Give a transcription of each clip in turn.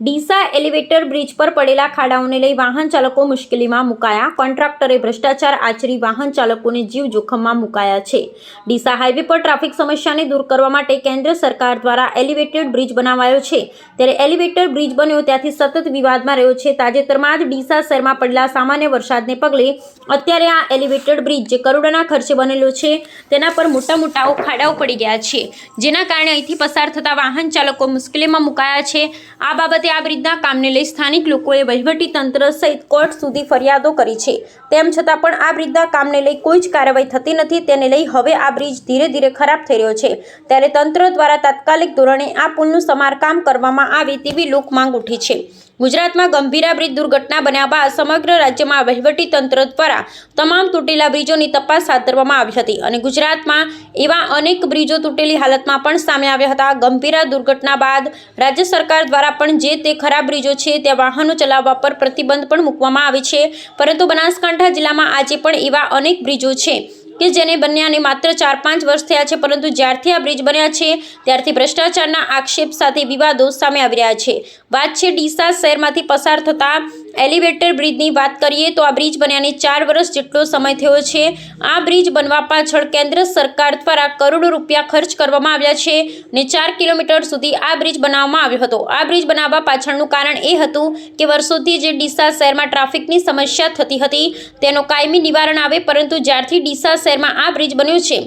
Deesa elevator bridge પર પડેલા ખાડાઓને લઈ વાહન ચાલકો મુશ્કેલીમાં મુકાયા. કોન્ટ્રાક્ટરે ભ્રષ્ટાચાર આચરી વાહન ચાલકોને જીવ જોખમમાં મુકાયા છે. ડીસા હાઈવે પર ટ્રાફિક સમસ્યાને દૂર કરવા માટે કેન્દ્ર સરકાર દ્વારા એલિવેટેડ બ્રિજ બનાવાયો છે. ત્યારે એલિવેટર બ્રિજ બન્યો ત્યાંથી સતત વિવાદમાં રહ્યો છે. તાજેતરમાં જ ડીસા શહેરમાં પડેલા સામાન્ય વરસાદને પગલે અત્યારે આ એલિવેટેડ બ્રિજ જે કરોડોના ખર્ચે બનેલો છે, તેના પર મોટા મોટા ખાડાઓ પડી ગયા છે, જેના કારણે અહીંથી પસાર થતા વાહન ચાલકો મુશ્કેલીમાં મુકાયા છે. આ બાબતે આ બ્રિજના કામને લઈ સ્થાનિક લોકોએ વહીવટી તંત્ર સહિત કોર્ટ સુધી ફરિયાદો કરી છે. તેમ છતાં પણ આ બ્રિજના કામને લઈ કોઈ જ કાર્યવાહી થતી નથી. તેને લઈ હવે આ બ્રિજ ધીરે ધીરે ખરાબ થઈ રહ્યો છે. ત્યારે તંત્ર દ્વારા તાત્કાલિક ધોરણે આ પુલનું સમારકામ કરવામાં આવે તેવી લોક માંગ ઉઠી છે. ગુજરાતમાં ગંભીરા બ્રિજ દુર્ઘટના બન્યા બાદ સમગ્ર રાજ્યમાં વહીવટી તંત્ર દ્વારા તમામ તૂટેલા બ્રિજોની તપાસ હાથ ધરવામાં આવી હતી અને ગુજરાતમાં એવા અનેક બ્રિજો તૂટેલી હાલતમાં પણ સામે આવ્યા હતા. ગંભીરા દુર્ઘટના બાદ રાજ્ય સરકાર દ્વારા પણ જે તે ખરાબ બ્રિજો છે ત્યાં વાહનો ચલાવવા પર પ્રતિબંધ પણ મૂકવામાં આવે છે. પરંતુ બનાસકાંઠા જિલ્લામાં આજે પણ એવા અનેક બ્રિજો છે કે જેને બન્યાને માત્ર ચાર પાંચ વર્ષ થયા છે, પરંતુ જ્યારથી આ બ્રિજ બન્યા છે, ત્યારથી ભ્રષ્ટાચારના આક્ષેપ સાથે વિવાદો સામે આવી રહ્યા છે. વાત છે ડીસા શહેરમાંથી પસાર થતા એલિવેટર બ્રિજની વાત કરીએ તો આ બ્રિજ બન્યાને ચાર વર્ષ જેટલો સમય થયો છે. આ બ્રિજ બનવા પાછળ કેન્દ્ર સરકાર દ્વારા કરોડો રૂપિયા ખર્ચ કરવામાં આવ્યા છે ને ચાર કિલોમીટર સુધી આ બ્રિજ બનાવવામાં આવ્યો હતો. આ બ્રિજ બનાવવા પાછળનું કારણ એ હતું કે વર્ષોથી જે ડીસા શહેરમાં ટ્રાફિકની સમસ્યા થતી હતી તેનો કાયમી નિવારણ આવે પરંતુ જ્યારથી ડીસા શહેરમાં આ બ્રિજ બન્યો છે.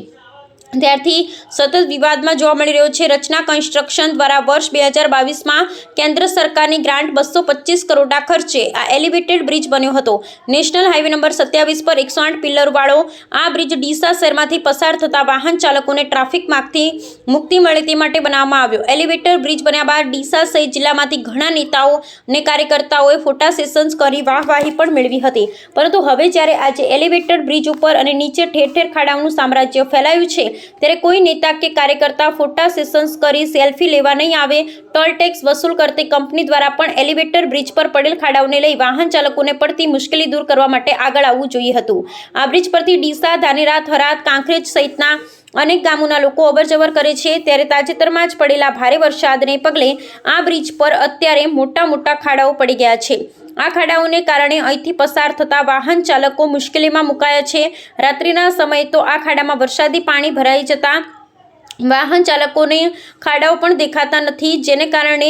ત્યારથી સતત વિવાદમાં જોવા મળી રહ્યો છે. રચના કન્સ્ટ્રક્શન દ્વારા વર્ષ બે હજાર બાવીસમાં કેન્દ્ર સરકારની ગ્રાન્ટ બસો પચીસ કરોડના ખર્ચે આ એલિવેટેડ બ્રિજ બન્યો હતો. નેશનલ હાઈવે નંબર સત્યાવીસ પર એકસો આઠ પિલ્લરવાળો આ બ્રિજ ડીસા શહેરમાંથી પસાર થતા વાહન ચાલકોને ટ્રાફિક માર્ગથી મુક્તિ મળે તે માટે બનાવવામાં આવ્યો. એલિવેટર બ્રિજ બન્યા બાદ ડીસા સહિત જિલ્લામાંથી ઘણા નેતાઓ અને કાર્યકર્તાઓએ ફોટા સેશન્સ કરી વાહવાહી પણ મેળવી હતી. પરંતુ હવે જ્યારે આજે એલિવેટર બ્રિજ ઉપર અને નીચે ઠેર ઠેર ખાડાઓનું સામ્રાજ્ય ફેલાયું છે ત્યારે કોઈ નેતા કે કાર્યકર્તા ફોટા સેશન્સ કરી સેલ્ફી લેવા નહીં આવે. ટોલ ટેક્સ વસૂલ કરતી કંપની દ્વારા પણ એલિવેટર બ્રિજ પર પડેલ ખાડાઓને લઈ વાહન ચાલકોને પડતી મુશ્કેલી દૂર કરવા માટે આગળ આવવું જોઈએ હતું. આ બ્રિજ પરથી ડીસા, ધાનેરા, થરાદ, કાંકરેજ સહિતના અનેક ગામોના લોકો અવરજવર કરે છે. ત્યારે તાજેતરમાં જ પડેલા ભારે વરસાદને પગલે આ બ્રિજ પર અત્યારે મોટા મોટા ખાડાઓ પડી ગયા છે. આ ખાડાઓને કારણે અહીંથી પસાર થતા વાહન ચાલકો મુશ્કેલીમાં મુકાયા છે. રાત્રિના સમયે તો આ ખાડામાં વરસાદી પાણી ભરાઈ જતા વાહન ચાલકોને ખાડાઓ પણ દેખાતા નથી, જેને કારણે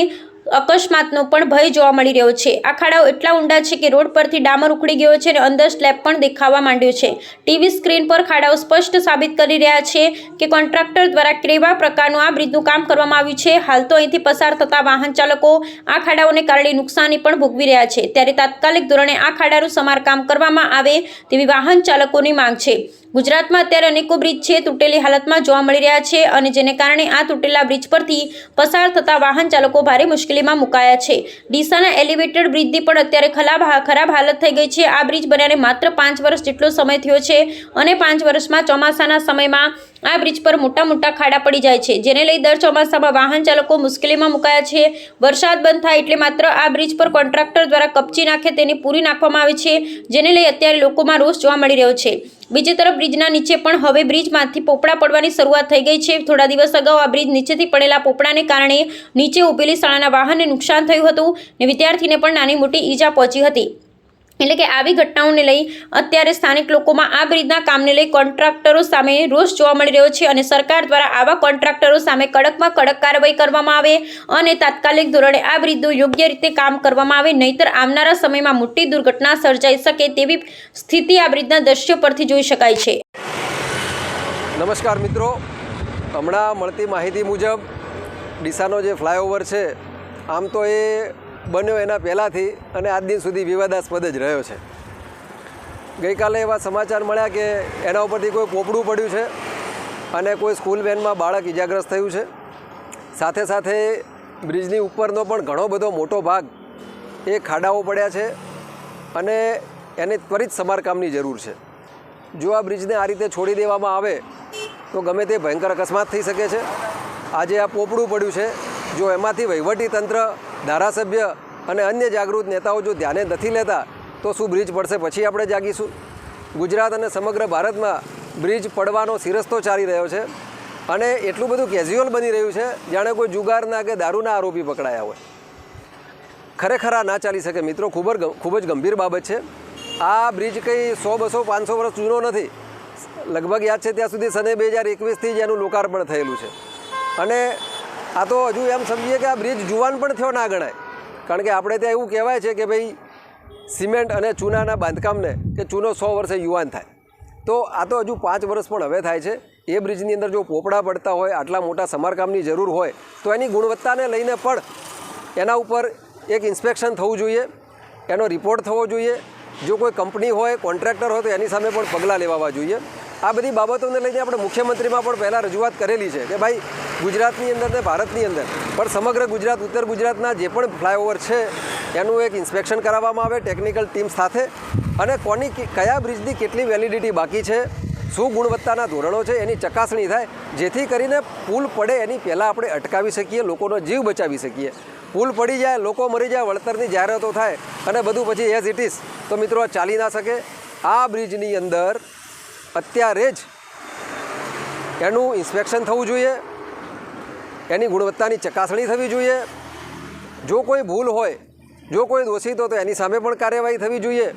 અકસ્માતનો પણ ભય જોવા મળી રહ્યો છે. આ ખાડાઓ એટલા ઊંડા છે કે રોડ પરથી ડામર ઉખડી ગયો છે અને અંદર સ્લેબ પણ દેખાવા માંડ્યો છે. ટીવી સ્ક્રીન પર ખાડાઓ સ્પષ્ટ સાબિત કરી રહ્યા છે કે કોન્ટ્રાક્ટર દ્વારા કેવા પ્રકારનું આ બ્રિજનું કામ કરવામાં આવ્યું છે. હાલ તો અહીંથી પસાર થતા વાહન ચાલકો આ ખાડાઓને કારણે નુકસાની પણ ભોગવી રહ્યા છે. ત્યારે તાત્કાલિક ધોરણે આ ખાડાનું સમારકામ કરવામાં આવે તેવી વાહન ચાલકોની માંગ છે. ગુજરાતમાં અત્યારે અનેકો બ્રિજ છે, તૂટેલી હાલતમાં જોવા મળી રહ્યા છે અને જેને કારણે આ તૂટેલા બ્રિજ પરથી પસાર થતા વાહન ચાલકો ભારે મુશ્કેલીમાં મુકાયા છે. ડીસાના એલિવેટેડ બ્રિજની પણ અત્યારે ખરાબ ખરાબ હાલત થઈ ગઈ છે. આ બ્રિજ બન્યાને માત્ર પાંચ વર્ષ જેટલો સમય થયો છે અને પાંચ વર્ષમાં ચોમાસાના સમયમાં આ બ્રિજ પર મોટા મોટા ખાડા પડી જાય છે. જેને લઈ દર ચોમાસામાં વાહન ચાલકો મુશ્કેલીમાં મુકાયા છે. વરસાદ બંધ થાય એટલે માત્ર આ બ્રિજ પર કોન્ટ્રાક્ટર દ્વારા કપચી નાખે તેની પૂરી નાખવામાં આવે છે, જેને લઈ અત્યારે લોકોમાં રોષ જોવા મળી રહ્યો છે. બીજી તરફ બ્રિજના નીચે પણ હવે બ્રિજમાંથી પોપડા પડવાની શરૂઆત થઈ ગઈ છે. થોડા દિવસ અગાઉ આ બ્રિજ નીચેથી પડેલા પોપડાને કારણે નીચે ઊભેલી શાળાના વાહનને નુકસાન થયું હતું ને વિદ્યાર્થીને પણ નાની મોટી ઈજા પહોંચી હતી. એટલે કે આવી ઘટનાઓને લઈ અત્યારે સ્થાનિક લોકોમાં આ બ્રિજના કામને લઈ કોન્ટ્રાક્ટરો સામે રોષ જોવા મળી રહ્યો છે અને સરકાર દ્વારા આવા કોન્ટ્રાક્ટરો સામે કડકમાં કડક કાર્યવાહી કરવામાં આવે અને તાત્કાલિક ધોરણે આ બ્રિજનું યોગ્ય રીતે કામ કરવામાં આવે, નહીતર આવનારા સમયમાં મોટી દુર્ઘટના સર્જાઈ શકે તેવી સ્થિતિ આ બ્રિજના દ્રશ્યો પરથી જોઈ શકાય છે. નમસ્કાર મિત્રો. હમણાં મળતી માહિતી મુજબ ડીસાનો જે ફ્લાયઓવર છે, આમ તો એ બન્યો એના પહેલાંથી અને આજ દિન સુધી વિવાદાસ્પદ જ રહ્યો છે. ગઈકાલે એવા સમાચાર મળ્યા કે એના ઉપરથી કોઈ પોપડું પડ્યું છે અને કોઈ સ્કૂલ વેનમાં બાળક ઇજાગ્રસ્ત થયું છે. સાથે સાથે બ્રિજની ઉપરનો પણ ઘણો બધો મોટો ભાગ એ ખાડાઓ પડ્યા છે અને એને ત્વરિત સમારકામની જરૂર છે. જો આ બ્રિજને આ રીતે છોડી દેવામાં આવે તો ગમે તે ભયંકર અકસ્માત થઈ શકે છે. આજે આ પોપડું પડ્યું છે. જો એમાંથી વહીવટી તંત્ર ધારાસભ્ય અને અન્ય જાગૃત નેતાઓ જો ધ્યાને નથી લેતા, તો શું બ્રિજ પડશે? પછી આપણે જાગીશું. ગુજરાત અને સમગ્ર ભારતમાં બ્રિજ પડવાનો સિરસ્તો ચાલી રહ્યો છે અને એટલું બધું કેઝ્યુઅલ બની રહ્યું છે, જાણે કોઈ જુગારના કે દારૂના આરોપી પકડાયા હોય. ખરેખર આ ના ચાલી શકે મિત્રો, ખૂબ જ ખૂબ જ ગંભીર બાબત છે. આ બ્રિજ કંઈ સો બસો, પાંચસો વર્ષ જૂનો નથી. લગભગ યાદ છે ત્યાં સુધી સને બે હજાર એકવીસથી જ એનું લોકાર્પણ થયેલું છે. અને આ તો હજુ એમ સમજીએ કે આ બ્રિજ જુવાન પણ થયો ના ગણાય. કારણ કે આપણે ત્યાં એવું કહેવાય છે કે ભાઈ સિમેન્ટ અને ચૂનાના બાંધકામને કે ચૂનો સો વર્ષે યુવાન થાય. તો આ તો હજુ પાંચ વર્ષ પણ હવે થાય છે. એ બ્રિજની અંદર જો પોપડા પડતા હોય, આટલા મોટા સમારકામની જરૂર હોય, તો એની ગુણવત્તાને લઈને પણ એના ઉપર એક ઇન્સ્પેક્શન થવું જોઈએ, એનો રિપોર્ટ થવો જોઈએ. જો કોઈ કંપની હોય, કોન્ટ્રાક્ટર હોય, તો એની સામે પણ પગલાં લેવાવા જોઈએ. આ બધી બાબતોને લઈને આપણે મુખ્યમંત્રીમાં પણ પહેલાં રજૂઆત કરેલી છે કે ભાઈ ગુજરાતની અંદર ને ભારતની અંદર. પણ સમગ્ર ગુજરાત, ઉત્તર ગુજરાતના જે પણ ફ્લાયઓવર છે, એનું એક ઇન્સ્પેક્શન કરાવવામાં આવે, ટેકનિકલ ટીમ સાથે. અને કોની કયા બ્રિજની કેટલી વેલિડિટી બાકી છે, શું ગુણવત્તાના ધોરણો છે, એની ચકાસણી થાય, જેથી કરીને પુલ પડે એની પહેલાં આપણે અટકાવી શકીએ, લોકોનો જીવ બચાવી શકીએ. પુલ પડી જાય, લોકો મરી જાય, વળતરની જાહેરાતો થાય, અને બધું પછી એઝ ઇટ ઇઝ તો મિત્રો ચાલી ના શકે. આ બ્રિજની અંદર અત્યારે જ એનું ઇન્સ્પેક્શન થવું જોઈએ. એની ગુણવત્તાની ચકાસણી થવી જોઈએ. જો કોઈ ભૂલ હોય, જો કોઈ હોય તો એની સામે પણ કાર્યવાહી થવી જોઈએ.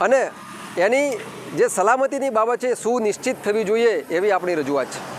અને એની જે સલામતીની બાબત છે સુનિશ્ચિત થવી જોઈએ એવી આપણી રજૂઆત છે.